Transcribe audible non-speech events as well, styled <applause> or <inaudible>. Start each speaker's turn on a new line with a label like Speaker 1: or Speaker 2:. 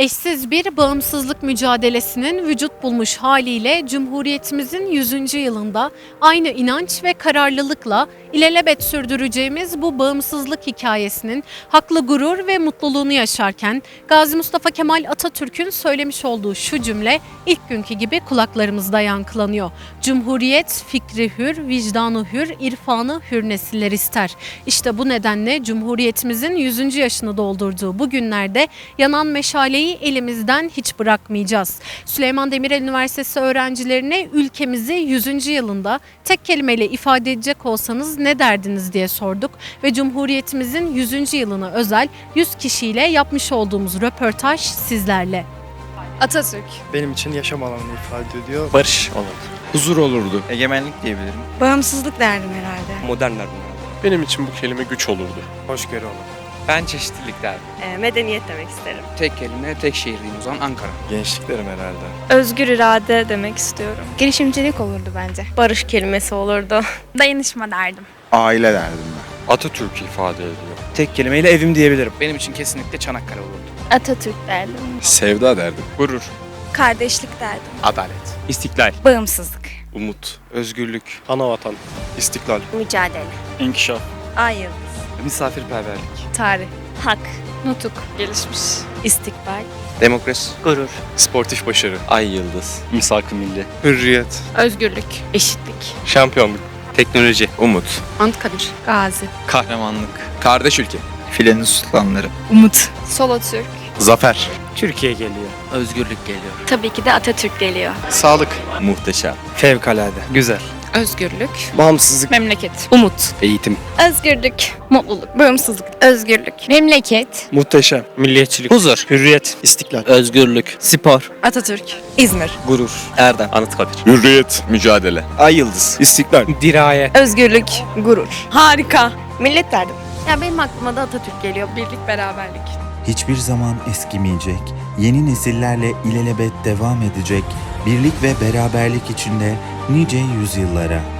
Speaker 1: Eşsiz bir bağımsızlık mücadelesinin vücut bulmuş haliyle Cumhuriyetimizin 100. yılında aynı inanç ve kararlılıkla ilelebet sürdüreceğimiz bu bağımsızlık hikayesinin haklı gurur ve mutluluğunu yaşarken Gazi Mustafa Kemal Atatürk'ün söylemiş olduğu şu cümle ilk günkü gibi kulaklarımızda yankılanıyor. Cumhuriyet fikri hür, vicdanı hür, irfanı hür nesiller ister. İşte bu nedenle Cumhuriyetimizin 100. yaşını doldurduğu bu günlerde yanan meşaleyi elimizden hiç bırakmayacağız. Süleyman Demirel Üniversitesi öğrencilerine ülkemizi 100. yılında tek kelimeyle ifade edecek olsanız ne derdiniz diye sorduk ve Cumhuriyetimizin 100. yılına özel 100 kişiyle yapmış olduğumuz röportaj sizlerle.
Speaker 2: Atatürk.
Speaker 3: benim için yaşam alanını ifade ediyor.
Speaker 4: Barış olurdu.
Speaker 5: Huzur olurdu.
Speaker 4: Egemenlik diyebilirim.
Speaker 2: Bağımsızlık derdim herhalde.
Speaker 4: Modernler bunlar.
Speaker 5: Benim için bu kelime güç olurdu.
Speaker 3: Hoşgörü olur.
Speaker 4: Ben çeşitlilik derdim.
Speaker 6: E, medeniyet demek isterim.
Speaker 7: Tek kelime, tek şehir diyeyim o zaman Ankara.
Speaker 5: Gençlik derim herhalde.
Speaker 6: Özgür irade demek istiyorum.
Speaker 2: Girişimcilik olurdu bence.
Speaker 6: Barış kelimesi olurdu. <laughs>
Speaker 8: Dayanışma derdim.
Speaker 5: Aile derdim ben. Atatürk ifade ediyor.
Speaker 3: Tek kelimeyle evim diyebilirim.
Speaker 7: Benim için kesinlikle Çanakkale olurdu.
Speaker 6: Atatürk derdim.
Speaker 5: Sevda derdim. Gurur.
Speaker 6: Kardeşlik derdim.
Speaker 7: Adalet.
Speaker 3: İstiklal,
Speaker 2: Bağımsızlık.
Speaker 5: Umut.
Speaker 3: özgürlük, anavatan, istiklal,
Speaker 6: Mücadele.
Speaker 5: İnkişaf.
Speaker 6: Ay yıldız.
Speaker 4: Misafirperverlik.
Speaker 2: Tarih.
Speaker 6: Hak.
Speaker 2: Nutuk. Gelişmiş.
Speaker 6: İstikbal.
Speaker 4: Demokrasi.
Speaker 7: Gurur.
Speaker 5: Sportif başarı.
Speaker 4: Ay yıldız.
Speaker 5: Misak-ı milli.
Speaker 3: hürriyet,
Speaker 2: Özgürlük. Eşitlik.
Speaker 5: Şampiyonluk.
Speaker 4: Teknoloji. Umut.
Speaker 2: Anıtkabir. Gazi.
Speaker 4: Kahramanlık. Kardeş ülke. Filenin sultanları.
Speaker 2: Umut. Solo Türk.
Speaker 5: Zafer.
Speaker 3: Türkiye geliyor.
Speaker 7: Özgürlük geliyor.
Speaker 6: Tabii ki de Atatürk geliyor.
Speaker 3: Sağlık,
Speaker 4: Muhteşem.
Speaker 3: fevkalade, güzel,
Speaker 2: Özgürlük.
Speaker 3: bağımsızlık,
Speaker 2: Memleket. Umut.
Speaker 4: Eğitim.
Speaker 6: Özgürlük.
Speaker 2: Mutluluk. Bağımsızlık.
Speaker 6: Özgürlük.
Speaker 2: Memleket.
Speaker 3: muhteşem, milliyetçilik,
Speaker 4: Huzur.
Speaker 3: hürriyet, istiklal,
Speaker 4: Özgürlük. Spor.
Speaker 2: Atatürk. İzmir.
Speaker 3: gurur,
Speaker 4: Erdem. Anıtkabir.
Speaker 5: Hürriyet. Mücadele.
Speaker 3: ay yıldız, istiklal, diraye,
Speaker 2: Özgürlük. Gurur.
Speaker 6: Harika. Millet derdim.
Speaker 2: Ya benim aklıma da Atatürk geliyor. Birlik, beraberlik.
Speaker 9: hiçbir zaman eskimeyecek, yeni nesillerle ilelebet devam edecek, birlik ve beraberlik içinde nice yüzyıllara.